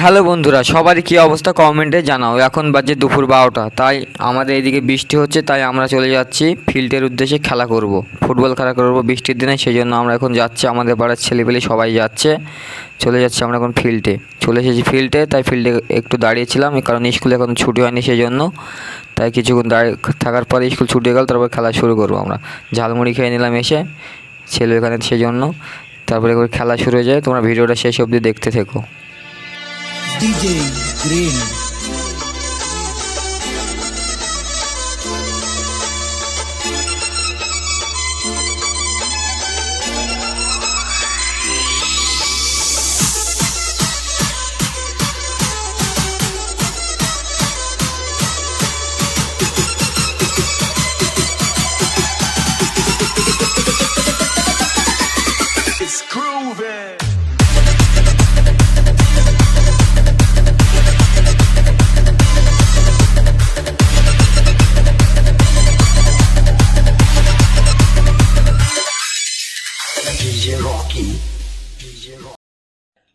Hello বন্ধুরা, সবারই কী অবস্থা কমেন্টে জানাও। এখন বাজে দুপুর বারোটা, তাই আমাদের এদিকে বৃষ্টি হচ্ছে, তাই আমরা চলে যাচ্ছি ফিল্ডের উদ্দেশ্যে খেলা করব। ফুটবল খেলা করব বৃষ্টির দিনে সেই জন্য আমরা এখন যাচ্ছি, আমাদের পাড়ার ছেলেপেলে সবাই যাচ্ছে। চলে যাচ্ছি আমরা এখন ফিল্ডে। চলে এসেছি ফিল্ডে, তাই ফিল্ডে একটু দাঁড়িয়েছিলাম কারণ স্কুলে এখন ছুটি হয়নি সেই জন্য তাই কিছুক্ষণ দাঁড়িয়ে থাকার পরে স্কুল ছুটি গেল, তারপর খেলা শুরু করব আমরা। ঝালমুড়ি খেয়ে নিলাম এসে, ছেলে এখানে সেই জন্য তারপরে খেলা শুরু হয়ে যায়, তোমরা ভিডিওটা শেষ অবধি দেখতে থেকো। DJ Green.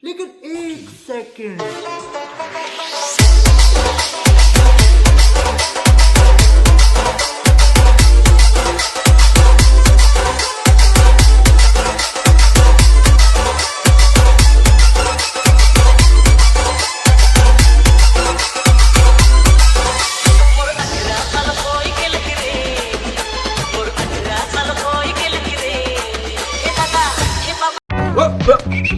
लेकिन एक सेकंड por atrás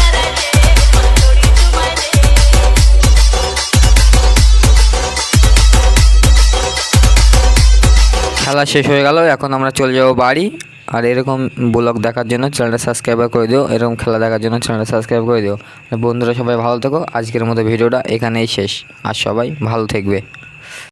करायले मंजूरी तुम्हाले খেলা শেষ হয়ে গেল এখন আমরা চলে যাবো বাড়ি আর এরকম ব্লগ দেখার জন্য চ্যানেলটা সাবস্ক্রাইব করে দিও, এরকম খেলা দেখার জন্য চ্যানেলটা সাবস্ক্রাইব করে দিও। বন্ধুরা সবাই ভালো থেকো, আজকের মতো ভিডিওটা এখানেই শেষ। আর সবাই ভালো থাকবে।